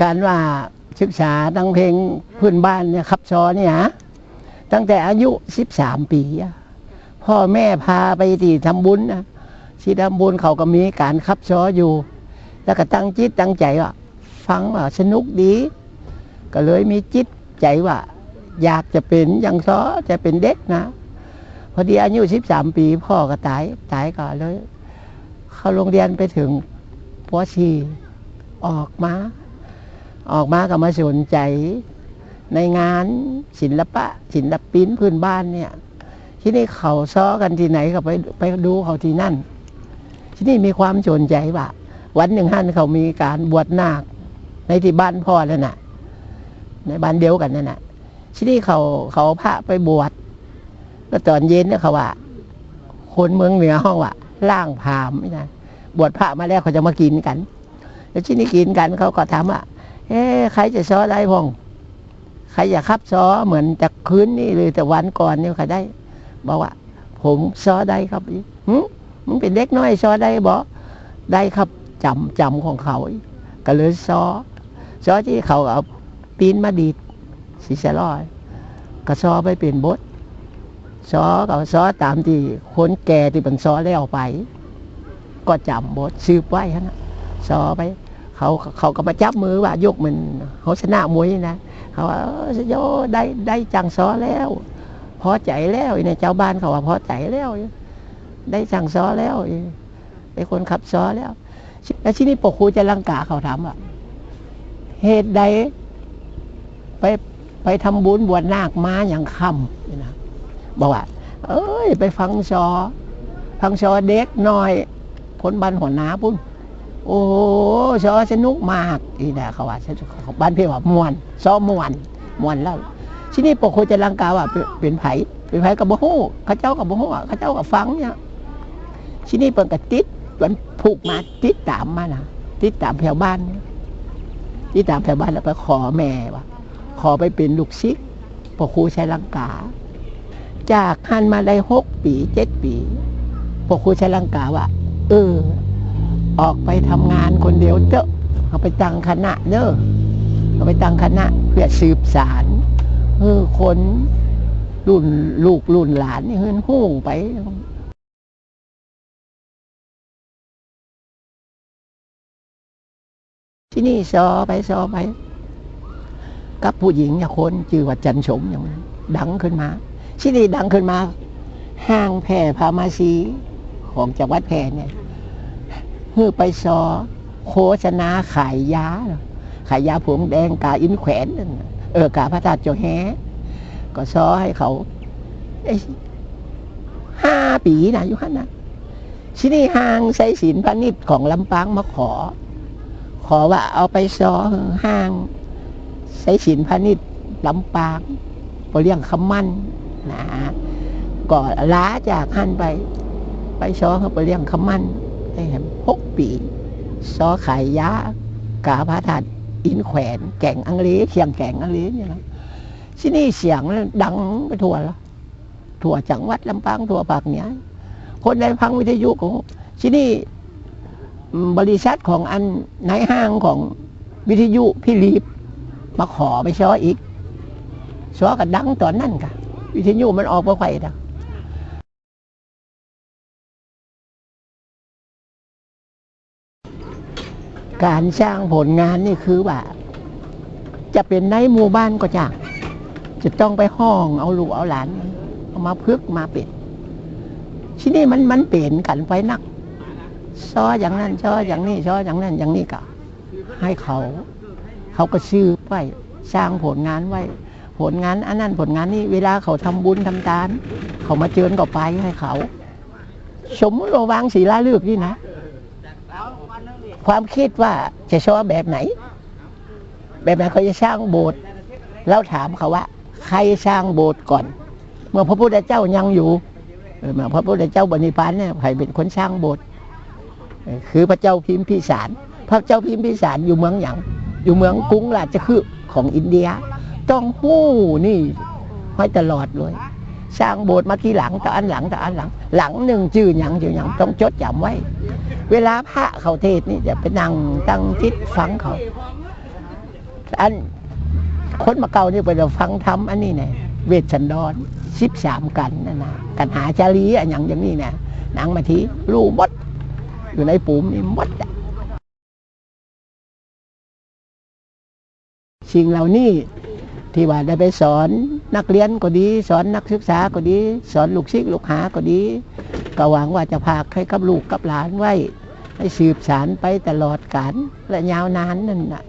การว่าศึกษาตั้งเพลงพื้นบ้านเนี่ยขับซอเนี่ยฮะตั้งแต่อายุสิบสามปี พ่อแม่พาไปที่ทำบุญนะที่ทำบุญเขาก็มีการขับซออยู่ แล้วก็ตั้งจิตตั้งใจว่าฟังว่าสนุกดี ก็เลยมีจิตใจว่า อยากจะเป็นอย่างซอจะเป็นเด็กนะ พอดีอายุสิบสามปีพ่อก็ตายตายก่อนเลย เข้าโรงเรียนไปถึงปชีออกมา ออกมาก็มาสนใจ ในงานศิลปะ ศิลปินพื้นบ้านเนี่ย ที่นี่เขาซ้อกันที่ไหนก็ไปไปดูเขาที่นั่น ที่นี่มีความสนใจว่าวันหนึ่งท่านเขามีการบวชนาคในที่บ้านพ่อแล้วน่ะ ในบ้านเดียวกันนั่นน่ะ ที่นี่เขาเขาพระไปบวชแล้วตอนเย็นเนี่ยเขาว่าคนเมืองเหนือห้องว่าล่างพามนี่นะบวชพระมาแล้วเขาจะมากินกัน แล้วที่นี่กินกันเขาก็ถามว่า เอ๊ใครจะซ้อได้พองใครอยากขับซ้อเหมือนจากคืนนี่เลยแต่วันก่อนเนี่ยใครได้ บอกว่า ผมซ้อได้ครับหึมึงเป็นเด็กน้อยซ้อได้บอกได้ครับจำจำของเขา ก็เลยซ้อซ้อที่เขาเอาปีนมาดีดสีสลอยก็ซ้อไปเป็นบทซ้อก็ซ้อตามที่คนแก่ที่เป็นซ้อแล้วไป ก็จำบทซืบไว้ฮะนะซ้อไป เขาเขาก็มาจับมือว่ายกมันเขาชนะมวยนะเขาว่าโยได้ได้จังซ้อแล้วพอใจแล้วในเจ้าบ้านเขาว่าพอใจแล้ว ได้จังซ้อแล้วเป็นคนขับซ้อแล้ว แล้วที่นี่ปกครูจะลังกาเขาถามว่าเหตุใดไปไปทำบุญบวชนาคมาอย่างคำนะบอกว่า เอ้ย ไปฟังซอฟังซอเด็กน้อย คนบ้านหัวหนาปุ้น โอ้โหซอสนุกมากอีนะเขาว่าเขาบ้านเพี่ว่ามวนซ้อมมวนมวนแล้วที่นี่ปกโคจะลังกาว่าเป็นเป็นไผเป็นไผกับโบฮู้เขาเจ้ากับโบฮู้เขาเจ้ากับฟังเนี่ยที่นี่เปิดกระติดมันผูกมาติดตามมานะติดตามแถวบ้านติดตามแถวบ้านแล้วไปขอแม่ว่าขอไปเป็นลูกศิษย์ปกครูใช้ลังกา จากหันมาได้หกปีเจ็ดปีปกครูใช้ลังกาว่าเออ ออกไปทำงานคนเดียวเถอะเอาไปตั้งคณะเนอะเอาไปตั้งคณะเพื่อสืบสารเออคนรุ่นลูกรุ่นหลานนี่เฮินหู้งไปที่นี่ซอไปซอไป กับผู้หญิงอย่างคนชื่อว่าจันสมอย่างนั้นดังขึ้นมา ที่นี่ดังขึ้นมา ห้างแพร่พามาซีของจังหวัดแพร่เนี่ย เพื่อไปซอโฆษณาขายยา ขายยาผงแดงกาอินแขวนเออกาพระธาตุเจาแฮก็ซอให้เขาเอ้ยห้าปีนะอยู่ฮันนะที่นี่ห้างไซสินพาณิชย์ของลำปางมาขอ ขอว่าเอาไปซอห้างไซสินพาณิชย์ลำปางไปเลี้ยงคำมั่นนะก็ล้าจากหันไป ไปซอเขาไปเลี้ยงคำมั่นได้เห็นหก ปีซอขายยากาพาทัดอินแขวนแก่งอังเลเสียงแก่งอังเลนี่ยนะที่นี่เสียงดังไปทั่วแล้วทั่วจังหวัดลำปางทั่วภาคเหนือคนได้ฟังวิทยุของที่นี่บริษัทของอันนายห้างของวิทยุพี่ลีบมาขอไปซออีกซอกันดังตอนนั้นค่ะวิทยุมันออกมาไข่นะ การสร้างผลงานนี่คือว่า จะเป็นในหมู่บ้านก็จะจะต้องไปห้องเอาลูกเอาหลาน เอามาพึกมาเป็นที่นี่มันมันเปลี่ยนกันไปนักซออย่างนั้นซออย่างนี้ซออย่างนั้นอย่างนี้ก็ให้เขา เขาก็ซื้อไว้สร้างผลงานไว้ ผลงานอันนั้นผลงานนี้เวลาเขาทำบุญทำทาน เขามาเจิญก็ไปให้เขา สมมติเราวางศีลาฤกนี่นะ ความคิดว่าจะชอบแบบไหน แบบไหนเขาจะสร้างโบสถ์เราถามเขาว่า ใครสร้างโบสถ์ก่อน เมื่อพระพุทธเจ้ายังอยู่เมื่อพระพุทธเจ้าบริพานเนี่ยใครเป็นคนสร้างโบสถ์คือพระเจ้าพิมพิสาร พระเจ้าพิมพิสารอยู่เมืองหยังอยู่เมืองกรุงราชคฤห์ของอินเดีย ต้องหู้นี่ให้ตลอดเลยสร้างโบสถ์มาที่หลังแต่อันหลังแต่อันหลัง หลังหนึ่งชื่อหยังชื่อหยังต้องจดจำไว้ เวลาพระเขาเทศน์นี่จะไปนั่งตั้งจิตฟังเขาอันคนมาเก่านี่ไปเราฟังทำอันนี้เนี่ยเวทสันดรสิบสามกันนะนะกันหาจารีอะอย่างอย่างนี้เนี่ยนังมาทีรู้มด อยู่ในปุ่มนี่มดอะสิ่งเหล่านี้ที่ว่าได้ไปสอนนักเรียนก็ดี สอนนักศึกษาก็ดี สอนลูกศิษย์ลูกหาก็ดี ก็หวังว่าจะพาให้กับลูกกับหลานไว้ ให้สืบสารไปตลอดกาลและยาวนานนั่นน่ะ